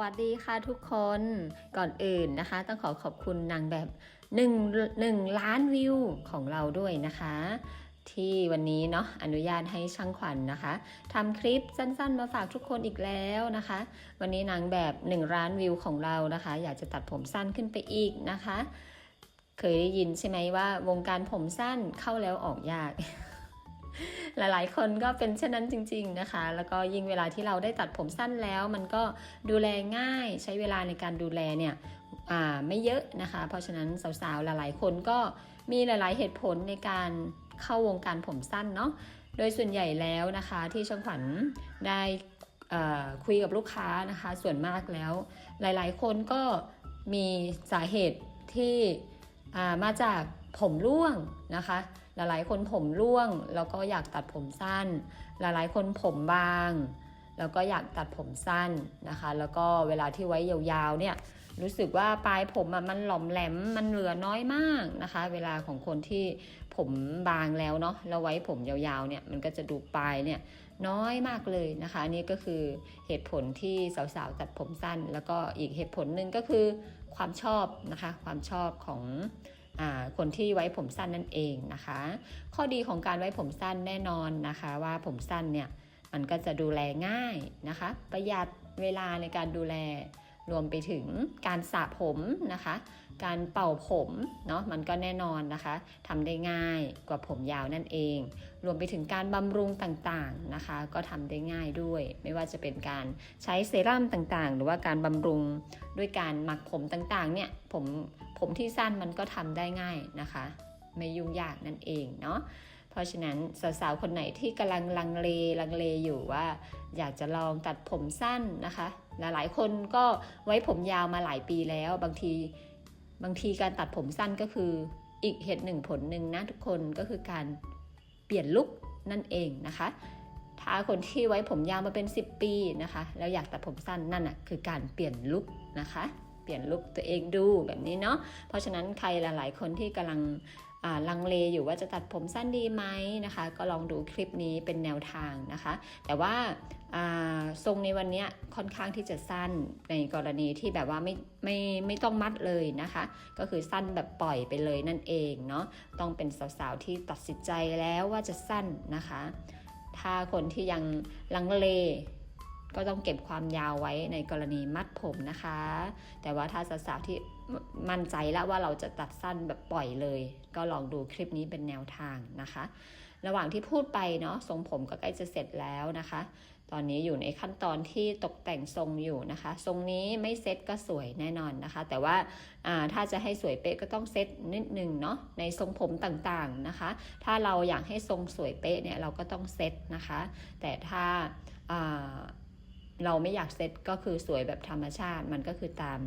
วัสดีค่ะทุกคนก่อนอื่นนะคะ ต้องขอขอบคุณนางแบบ1 1ล้านวิวของเราด้วยนะคะ ที่วันนี้เนาะอนุญาตให้ช่างขวัญนนะคะทำคลิปสั้นๆ มาฝากทุกคนอีกแล้วนะคะ วันนี้นางแบบ 1 ล้านวิวของเรานะคะ อยากจะตัดผมสั้นขึ้นไปอีกนะคะ เคยได้ยินใช่ไหมว่าวงการผมสั้นเข้าแล้วออกยาก หลายๆ คนก็เป็นเช่นนั้นจริง ๆนะคะ แล้วก็ยิ่งเวลาที่เราได้ตัดผมสั้นแล้ว มันก็ดูแลง่ายใช้เวลาในการดูแลเนี่ยไม่เยอะนะคะ เพราะฉะนั้นสาวๆหลายๆ คนก็มีหลายๆเหตุผลในการเข้าวงการผมสั้นเนาะโดยส่วนใหญ่แล้วนะคะที่ช่างขวัญได้คุยกับลูกค้านะคะ ส่วนมากแล้ว หลายๆ คนก็มีสาเหตุที่มาจากผมร่วงนะคะ หลายๆ คนผมร่วง แล้วก็อยากตัดผมสั้น หลายๆ คนผมบาง แล้วก็อยากตัดผมสั้นนะคะ แล้วก็เวลาที่ไว้ยาวๆเนี่ยรู้สึกว่าปลายผมมันหลอมแหลมมันเหลือน้อยมากนะคะ เวลาของคนที่ผมบางแล้วเนาะแล้วไว้ผมยาวๆเนี่ยมันก็จะดูปลายเนี่ยน้อยมากเลยนะคะอันนี่ก็คือเหตุผลที่สาวๆตัดผมสั้น แล้วก็อีกเหตุผลหนึ่งก็คือความชอบนะคะ ความชอบของ คนที่ไว้ผมสั้นนั่นเองนะคะ ข้อดีของการไว้ผมสั้นแน่นอนนะคะว่าผมสั้นเนี่ยมันก็จะดูแลง่ายนะคะ ประหยัดเวลาในการดูแล รวมไปถึงการสระผมนะคะ การเป่าผมเนาะมันก็แน่นอนนะคะทำได้ง่ายกว่าผมยาวนั่นเอง รวมไปถึงการบำรุงต่างๆนะคะ ก็ทำได้ง่ายด้วย ไม่ว่าจะเป็นการใช้เซรั่มต่างๆ หรือว่าการบำรุงด้วยการหมักผมต่างๆเนี่ยผมผมที่สั้นมันก็ทำได้ง่ายนะคะ ไม่ยุ่งยากนั่นเองเนาะเพราะฉะนั้นสาวๆ คนไหนที่กำลังลังเลลังเลอยู่ว่า อยากจะลองตัดผมสั้นนะคะ หลายๆ คนก็ไว้ผมยาวมาหลายปีแล้ว บางทีบางทีการตัดผมสั้นก็คืออีกเหตุหนึ่งผลหนึ่งนะทุกคนก็คือการเปลี่ยนลุคนั่นเองนะคะ ถ้าคนที่ไว้ผมยาวมาเป็น 10 ปีนะคะ แล้วอยากตัดผมสั้นนั่นน่ะคือการเปลี่ยนลุคนะคะ เปลี่ยนลุคตัวเองดูแบบนี้เนาะเพราะฉะนั้นใครหลาย ๆ คนที่กำลัง ลังเลอยู่ว่าจะตัดผมสั้นดีไหมนะคะ ก็ลองดูคลิปนี้เป็นแนวทางนะคะ แต่ว่าทรงในวันนี้ค่อนข้างที่จะสั้นในกรณีที่แบบว่าไม่ไม่ไม่ต้องมัดเลยนะคะ ก็คือสั้นแบบปล่อยไปเลยนั่นเองเนาะต้องเป็นสาวๆที่ตัดสินใจแล้วว่าจะสั้นนะคะ ถ้าคนที่ยังลังเลก็ต้องเก็บความยาวไว้ในกรณีมัดผมนะคะ แต่ว่าถ้าสาวๆที่ มั่นใจแล้วว่าเราจะตัดสั้นแบบปล่อยเลย ก็ลองดูคลิปนี้เป็นแนวทางนะคะ ระหว่างที่พูดไปเนาะทรงผมก็ใกล้จะเสร็จแล้วนะคะ ตอนนี้อยู่ในขั้นตอนที่ตกแต่งทรงอยู่นะคะ ทรงนี้ไม่เซ็ตก็สวยแน่นอนนะคะ แต่ว่าาถ้าจะให้สวยเป๊ะก็ต้องเซ็ตนิดนึงเนาะในทรงผมต่างๆนะคะ ถ้าเราอยากให้ทรงสวยเป๊ะเนี่ยเราก็ต้องเซ็ตนะคะ แต่ถ้าาเราไม่อยากเซตก็คือสวยแบบธรรมชาติมันก็คือตาม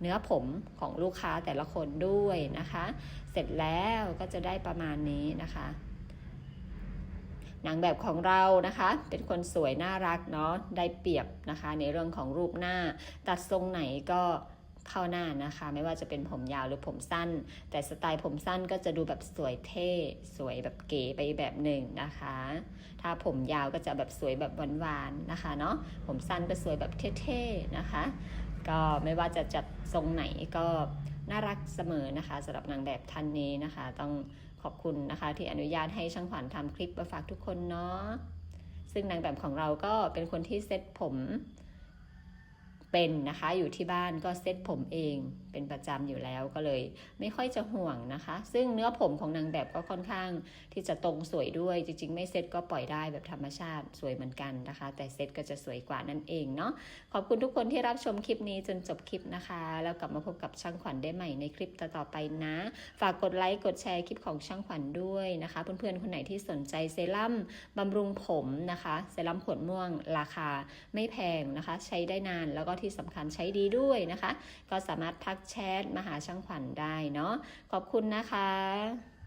เนื้อผมของลูกค้าแต่ละคนด้วยนะคะ เสร็จแล้วก็จะได้ประมาณนี้นะคะนางแบบของเรานะคะ เป็นคนสวยน่ารักเนาะได้เปรียบนะคะ ในเรื่องของรูปหน้า ตัดทรงไหนก็เข้าหน้านะคะ ไม่ว่าจะเป็นผมยาวหรือผมสั้น แต่สไตล์ผมสั้นก็จะดูแบบสวยเท่สวยแบบเก๋ไปแบบหนึ่งนะคะ ถ้าผมยาวก็จะแบบสวยแบบหวานๆนะคะเนาะผมสั้นก็สวยแบบเท่ๆนะคะ ก็ไม่ว่าจะจัดทรงไหนก็น่ารักเสมอนะคะสำหรับนางแบบท่านนี้นะคะ ต้องขอบคุณนะคะ ที่อนุญาตให้ช่างขวัญทำคลิปมาฝากทุกคนเนาะซึ่งนางแบบของเราก็เป็นคนที่เซ็ตผมเป็นนะคะ อยู่ที่บ้านก็เซ็ตผมเองเป็นประจำอยู่แล้วก็เลย ไม่ค่อยจะห่วงนะคะ ซึ่งเนื้อผมของนางแบบก็ค่อนข้างที่จะตรงสวยด้วย จริง ๆ ไม่เซ็ตก็ปล่อยได้แบบธรรมชาติสวยเหมือนกันนะคะ แต่เซ็ตก็จะสวยกว่านั่นเองเนาะขอบคุณทุกคนที่รับชมคลิปนี้จนจบคลิปนะคะ แล้วกลับมาพบกับช่างขวัญได้ใหม่ในคลิปต่อๆไปนะ ฝากกดไลค์กดแชร์คลิปของช่างขวัญด้วยนะคะ เพื่อนๆคนไหนที่สนใจเซรั่มบำรุงผมนะคะเซรั่มขวดม่วงราคาไม่แพงนะคะ ใช้ได้นานแล้วก็ที่สำคัญใช้ดีด้วยนะคะ ก็สามารถทักแชทมาหาช่างขวัญได้เนาะขอบคุณนะคะ